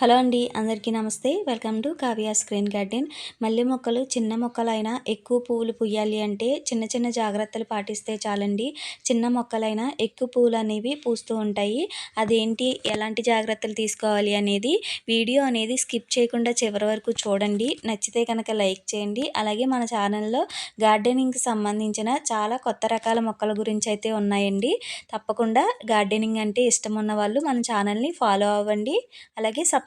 Hello అండి అందరికీ నమస్తే. Welcome to Kavya screen garden. మల్లె మొక్కలు చిన్న మొక్కలైనా ఎక్కువ పువ్వులు పుయ్యాలి అంటే చిన్న చిన్న జాగ్రత్తలు పాటిస్తే చాలండి. చిన్న మొక్కలైనా ఎక్కువ పువ్వులు అనేవి పూస్తూ ఉంటాయి. అదేంటి ఎలాంటి జాగ్రత్తలు తీసుకోవాలి అనేది వీడియో అనేది స్కిప్ చేయకుండా చివరి వరకు చూడండి. నచ్చితే కనుక లైక్ చేయండి. అలాగే మన ఛానల్లో గార్డెనింగ్కి సంబంధించిన చాలా కొత్త రకాల మొక్కల గురించి అయితే ఉన్నాయండి. తప్పకుండా గార్డెనింగ్ అంటే ఇష్టం ఉన్న వాళ్ళు మన ఛానల్ని ఫాలో అవ్వండి. అలాగే సబ్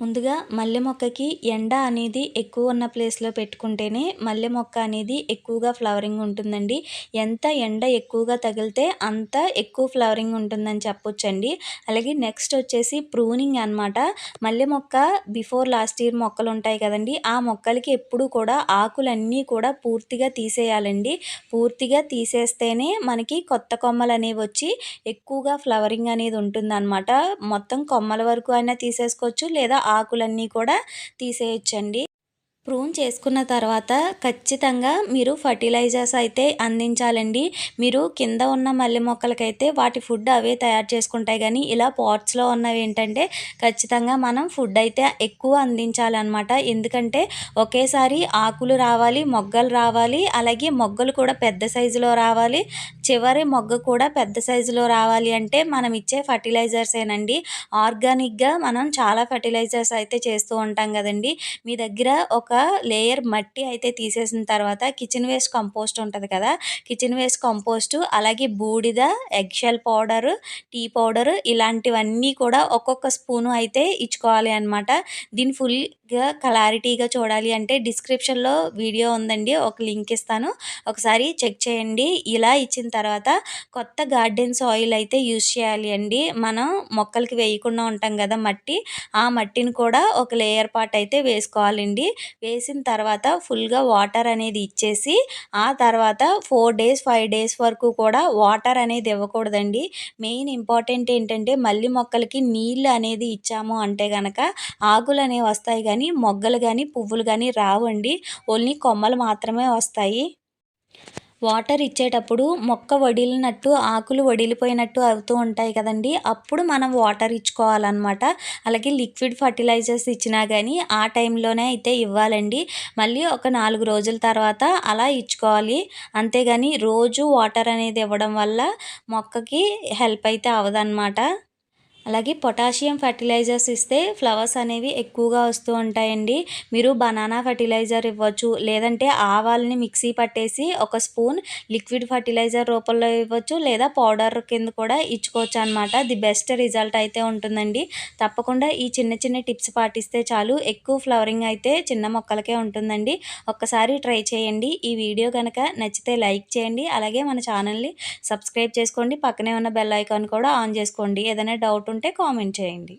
ముందుగా మల్లె మొక్కకి ఎండ అనేది ఎక్కువ ఉన్న ప్లేస్లో పెట్టుకుంటేనే మల్లె మొక్క అనేది ఎక్కువగా ఫ్లవరింగ్ ఉంటుందండి. ఎంత ఎండ ఎక్కువగా తగిలితే అంత ఎక్కువ ఫ్లవరింగ్ ఉంటుందని చెప్పొచ్చండి. అలాగే నెక్స్ట్ వచ్చేసి ప్రూనింగ్ అనమాట మల్లె మొక్క బిఫోర్ లాస్ట్ ఇయర్ మొక్కలు ఉంటాయి కదండి ఆ మొక్కలకి ఎప్పుడు కూడా ఆకులన్నీ కూడా పూర్తిగా తీసేయాలండి. పూర్తిగా తీసేస్తేనే మనకి కొత్త కొమ్మలు అనేవి వచ్చి ఎక్కువగా ఫ్లవరింగ్ అనేది ఉంటుందన్నమాట. మొత్తం కొమ్మల వరకు అయినా తీసేసుకోవచ్చు లేదా ఆకులన్నీ కూడా తీసేయచ్చండి. ప్రూన్ చేసుకున్న తర్వాత ఖచ్చితంగా మీరు ఫర్టిలైజర్స్ అయితే అందించాలండి. మీరు కింద ఉన్న మల్లె మొక్కలకైతే వాటి ఫుడ్ అవే తయారు చేసుకుంటాయి. కానీ ఇలా పాట్స్లో ఉన్నవి ఏంటంటే ఖచ్చితంగా మనం ఫుడ్ అయితే ఎక్కువ అందించాలన్నమాట. ఎందుకంటే ఒకేసారి ఆకులు రావాలి మొగ్గలు రావాలి అలాగే మొగ్గలు కూడా పెద్ద సైజులో రావాలి. చివరి మొగ్గ కూడా పెద్ద సైజులో రావాలి అంటే మనం ఇచ్చే ఫర్టిలైజర్సేనండి ఆర్గానిక్గా మనం చాలా ఫర్టిలైజర్స్ అయితే చేస్తూ ఉంటాం కదండి. మీ దగ్గర ఒక ఒక లేయర్ మట్టి అయితే తీసేసిన తర్వాత కిచెన్ వేస్ట్ కంపోస్ట్ ఉంటుంది కదా కిచెన్ వేస్ట్ కంపోస్ట్ అలాగే బూడిద ఎగ్షెల్ పౌడర్ టీ పౌడర్ ఇలాంటివన్నీ కూడా ఒక్కొక్క స్పూను అయితే ఇచ్చుకోవాలి అనమాట దీన్ని గా క్లారిటీగా చూడాలి అంటే డిస్క్రిప్షన్లో వీడియో ఉందండి. ఒక లింక్ ఇస్తాను. ఒకసారి చెక్ చేయండి. ఇలా ఇచ్చిన తర్వాత కొత్త గార్డెన్ సాయిల్ అయితే యూజ్ చేయాలి అండి. మనం మొక్కలకి వేయకుండా ఉంటాం కదా మట్టి. ఆ మట్టిని కూడా ఒక లేయర్ పాట్ అయితే వేసుకోవాలండి. వేసిన తర్వాత ఫుల్గా వాటర్ అనేది ఇచ్చేసి ఆ తర్వాత ఫోర్ డేస్ ఫైవ్ డేస్ వరకు కూడా వాటర్ అనేది ఇవ్వకూడదండి. మెయిన్ ఇంపార్టెంట్ ఏంటంటే మళ్ళీ మొక్కలకి నీళ్ళు అనేది ఇచ్చాము అంటే కనుక ఆకులు అనేవి వస్తాయి కానీ మొగ్గలు కానీ పువ్వులు కానీ రావండి. ఓన్లీ కొమ్మలు మాత్రమే వస్తాయి. వాటర్ ఇచ్చేటప్పుడు మొక్క వడిలినట్టు ఆకులు వడిలిపోయినట్టు అవుతూ ఉంటాయి కదండి. అప్పుడు మనం వాటర్ ఇచ్చుకోవాలన్నమాట. అలాగే లిక్విడ్ ఫర్టిలైజర్స్ ఇచ్చినా కానీ ఆ టైంలోనే అయితే ఇవ్వాలండి. మళ్ళీ ఒక నాలుగు రోజుల తర్వాత అలా ఇచ్చుకోవాలి. అంతేగాని రోజు వాటర్ అనేది ఇవ్వడం వల్ల మొక్కకి హెల్ప్ అయితే అవదన్నమాట అలాగే పొటాషియం ఫర్టిలైజర్స్ ఇస్తే ఫ్లవర్స్ అనేవి ఎక్కువగా వస్తూ ఉంటాయండి. మీరు బనానా ఫర్టిలైజర్ ఇవ్వచ్చు లేదంటే ఆవాల్ని మిక్సీ పట్టేసి ఒక స్పూన్ లిక్విడ్ ఫర్టిలైజర్ రూపంలో ఇవ్వచ్చు లేదా పౌడర్ కింద కూడా ఇచ్చుకోవచ్చు అనమాట ది బెస్ట్ రిజల్ట్ అయితే ఉంటుందండి. తప్పకుండా ఈ చిన్న చిన్న టిప్స్ పాటిస్తే చాలు. ఎక్కువ ఫ్లవరింగ్ అయితే చిన్న మొక్కలకే ఉంటుందండి. ఒక్కసారి ట్రై చేయండి. ఈ వీడియో కనుక నచ్చితే లైక్ చేయండి. అలాగే మన ఛానల్ని సబ్స్క్రైబ్ చేసుకోండి. పక్కనే ఉన్న బెల్ ఐకాన్ కూడా ఆన్ చేసుకోండి. ఏదైనా డౌట్ ఉంటే కామెంట్ చేయండి.